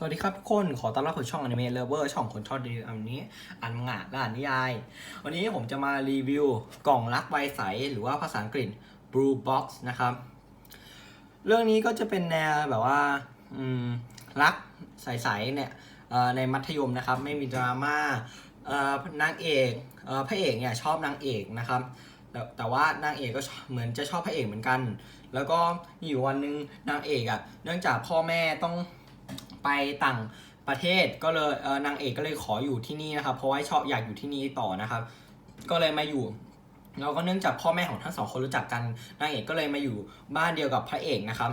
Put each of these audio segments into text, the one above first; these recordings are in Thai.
สวัสดีครับทุกคน ขอต้อนรับสู่ช่องอนิเมะเลเวอร์ช่องคนชอบรีวิวอันนี้อ่านมังงะและอ่านนิยาย วันนี้ผมจะมารีวิวกล่องรักใบใส หรือว่าภาษาอังกฤษ Blue Box นะครับ เรื่องนี้ก็จะเป็นแนวแบบว่ารักใสๆเนี่ยในมัธยมนะครับ ไม่มีดราม่าเอ่อนางเอกเอพระเอกเนี่ยชอบนางเอกนะครับแต่แต่ว่านางเอกก็เหมือนจะชอบพระเอกเหมือนกัน แล้วก็อยู่วันหนึงนางเอกอะ่ะ เนื่องจากพ่อแม่ต้อง ไปต่างประเทศก็เลยเนางเอกก็เลยขออยู่ที่นี่นะครับ เพราะว่าชอบอยากอยู่ที่นี่ต่อนะครับ ก็เลยมาอยู่แล้วก็เนื่องจากพ่อแม่ของทั้งสองคนรู้จักกันนางเอกก็เลยมาอยู่บ้านเดียวกับพระเอกนะครับ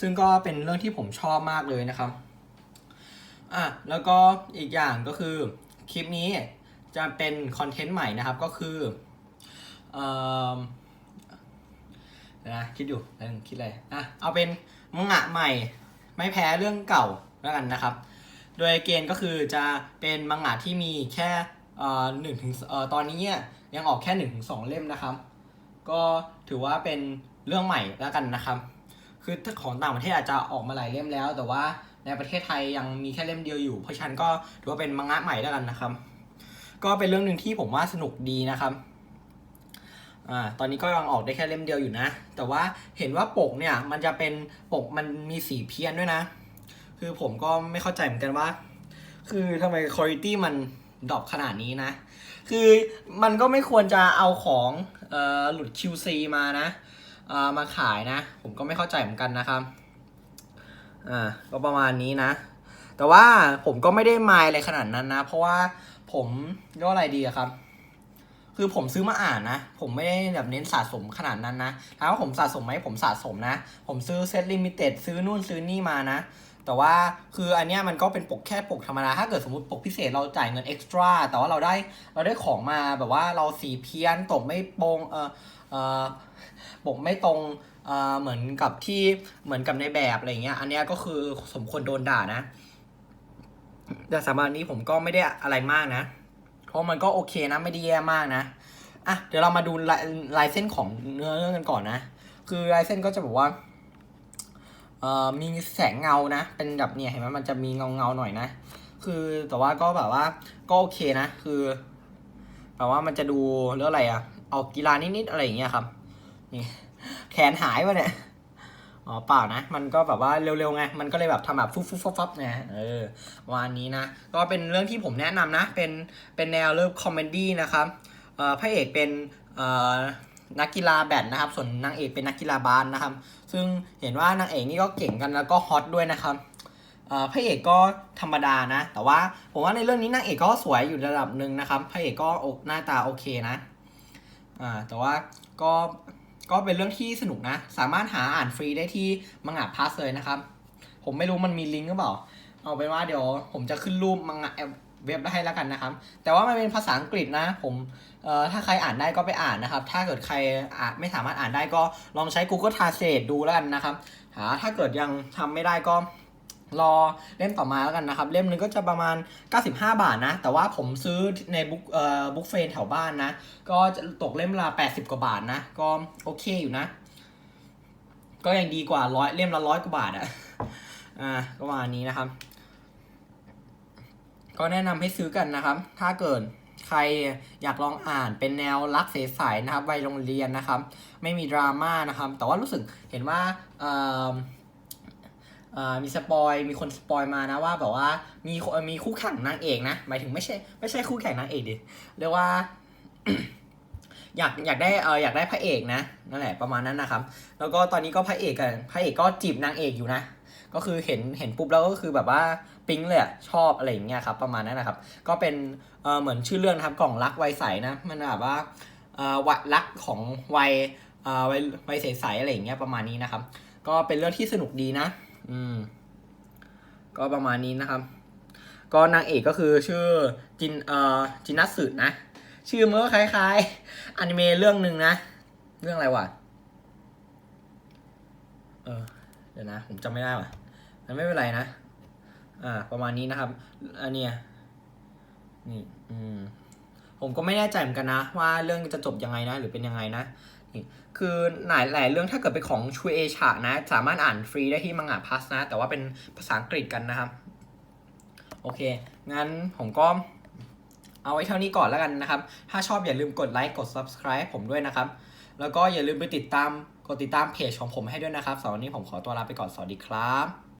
ซึ่งก็เป็นเรื่องที่ผมชอบมากเลยนะครับอะแล้วก็อีกอย่างก็คือคลิปนี้จะเป็นคอนเทนต์ใหม่นะครับก็คือเอ่อนะคิดอยู่นึงคิดอะไรอะเอาเป็นมังงะใหม่ ไม่แพ้เรื่องเก่า แล้วกันนะครับ โดยเกณฑ์ก็คือจะเป็นมังงะที่มีแค่เอ่อหนึ่งถึงเอ่อตอนนี้เนี่ยยังออกแค่หนึ่งถึงสองเล่มนะครับ ก็ถือว่าเป็นเรื่องใหม่แล้วกันนะครับ คือถ้าของต่างประเทศอาจจะออกมาหลายเล่มแล้ว แต่ว่าในประเทศไทยยังมีแค่เล่มเดียวอยู่ เพราะฉะนั้นก็ถือว่าเป็นมังงะใหม่แล้วกันนะครับ ก็เป็นเรื่องหนึ่งที่ผมว่าสนุกดีนะครับอ่าตอนนี้ก็ยังออกได้แค่เล่มเดียวอยู่นะ แต่ว่าเห็นว่าปกเนี่ยมันจะเป็นปกมันมีสีเพี้ยนด้วยนะ คือผมก็ไม่เข้าใจเหมือนกันว่า คือทำไมคุณภาพมันดรอปขนาดนี้นะ คือมันก็ไม่ควรจะเอาของเอ่อหลุด QC มานะเอ่อมาขายนะ ผมก็ไม่เข้าใจเหมือนกันนะครับอ่าก็ประมาณนี้นะ แต่ว่าผมก็ไม่ได้มายอะไรขนาดนั้นนะ เพราะว่าผมเรียก็อะไรดีอะครับ คือผมซื้อมาอ่านนะ ผมไม่ได้แบบเน้นสะสมขนาดนั้นนะถามว่าผมสะสมไหมผมสะสมนะ ผมซื้อเซตลิมิเต็ดซื้อนู่นซื้อนี่มานะ แต่ว่าคืออันเนี้ยมันก็เป็นปกแค่ปกธรรมดา ถ้าเกิดสมมติปกพิเศษเราจ่ายเงินเอ็กซ์ตร้าแต่ว่าเราได้เราได้ของมาแบบว่าเราสีเพี้ยนตกไม่โปงเออเออปกไม่ตรงเออเหมือนกับที่เหมือนกับในแบบอะไรเงี้ย อันเนี้ยก็คือสมควรโดนด่านะ แต่สำหรับนี้ผมก็ไม่ได้อะไรมากนะ เพราะมันก็โอเคนะไม่ได้แย่มากนะอะเดี๋ยวเรามาดูลายลายเส้นของเนื้อเรื่องกันก่อนนะ คือลายเส้นก็จะบอกว่าเอ่อมีแสงเงานะ เป็นแบบเนี่ยเห็นไหมมันจะมีเงาเงาหน่อยนะ คือแต่ว่าก็แบบว่าก็โอเคนะ คือแบบว่ามันจะดูเรื่องอะไรอะออกกีฬานิดๆอะไรอย่างเงี้ยครับนี่แขนหายไปเนี่ย อ๋อเปล่านะ มันก็แบบว่าเร็วๆไง มันก็เลยแบบทำแบบฟุ๊บฟุบฟับฟับไงเออวันนี้นะ ก็เป็นเรื่องที่ผมแนะนำนะ เป็นเป็นแนวเริ่มคอมเมดี้นะครับเอ่อพระเอกเป็นเอ่อนักกีฬาแบดนะครับ ส่วนนางเอกเป็นนักกีฬาบาสนะครับ ซึ่งเห็นว่านางเอกนี่ก็เก่งกันแล้วก็ฮอตด้วยนะครับเอ่อพระเอกก็ธรรมดานะ แต่ว่าผมว่าในเรื่องนี้นางเอกก็สวยอยู่ระดับหนึ่งนะครับ พระเอกก็หน้าตาโอเคนะ อ่า แต่ว่าก็ ก็เป็นเรื่องที่สนุกนะ สามารถหาอ่านฟรีได้ที่มังงะพาสเลยนะครับ ผมไม่รู้มันมีลิงก์หรือเปล่า เอาเป็นว่าเดี๋ยวผมจะขึ้นรูปมังงะเว็บให้แล้วกันนะครับ แต่ว่ามันเป็นภาษาอังกฤษนะ ผมเอ่อถ้าใครอ่านได้ก็ไปอ่านนะครับ ถ้าเกิดใครอ่านไม่สามารถอ่านได้ก็ลองใช้ Google Translate ดูแล้วกันนะครับ หาถ้าเกิดยังทำไม่ได้ก็ รอเล่มต่อมาแล้วกันนะครับ เล่มหนึงก็จะประมาณ 95 บาทนะ แต่ว่าผมซื้อในบุ๊กเอ่อบุ๊กเฟนแถวบ้านนะ ก็จะตกเล่มละ 80 กว่าบาทนะ ก็โอเคอยู่นะ ก็ยังดีกว่าร้อยเล่มละร้อยกว่าบาทอะอ่าก็ประมาณนี้นะครับ ก็แนะนำให้ซื้อกันนะครับ ถ้าเกิดใครอยากลองอ่านเป็นแนวรักใสๆนะครับวัยโรงเรียนนะครับ ไม่มีดราม่านะครับ แต่ว่ารู้สึกเห็นว่าเอ่อ มีสปอยมีคนสปอยมานะว่าแบบว่ามีมีคู่แข่งนางเอกนะหมายถึงไม่ใช่ไม่ใช่คู่แข่งนางเอกดิเรียกว่าอยากอยากได้เอออยากได้พระเอกนะนั่นแหละประมาณนั้นนะครับ แล้วก็ตอนนี้ก็พระเอกกันพระเอกก็จีบนางเอกอยู่นะ ก็คือเห็นเห็นปุ๊บแล้วก็คือแบบว่าปิ๊งเลยชอบอะไรอย่างเงี้ยครับประมาณนั้นนะครับ ก็เป็นเออเหมือนชื่อเรื่องนะครับกล่องรักวัยใสนะมันแบบว่าเออวัยรักของวัยเออวัยวัยใสๆอะไรอย่างเงี้ยประมาณนี้นะครับ ก็เป็นเรื่องที่สนุกดีนะ อืม ก็ประมาณนี้นะครับ ก็นางเอกก็คือชื่อจินเอ่อจินัสสึนะ ชื่อมันก็คล้ายๆอนิเมะเรื่องหนึ่งนะ เรื่องอะไรวะ เออ เดี๋ยวนะ ผมจำไม่ได้ว่ะมันไม่เป็นไรนะ อ่า ประมาณนี้นะครับอันเนี้ยนี่ อืม ผมก็ไม่แน่ใจเหมือนกันนะ ว่าเรื่องจะจบยังไงนะ หรือเป็นยังไงนะ คือหลายหลายเรื่องถ้าเกิดเป็นของชูเอชะนะ สามารถอ่านฟรีได้ที่มังงะพัสนะ แต่ว่าเป็นภาษาอังกฤษกันนะครับ โอเค งั้นผมก็เอาไว้เท่านี้ก่อนแล้วกันนะครับ ถ้าชอบอย่าลืมกดไลค์กด subscribe ผมด้วยนะครับ แล้วก็อย่าลืมไปติดตามกดติดตามเพจของผมให้ด้วยนะครับสำหรับวันนี้ผมขอตัวลาไปก่อนสวัสดีครับ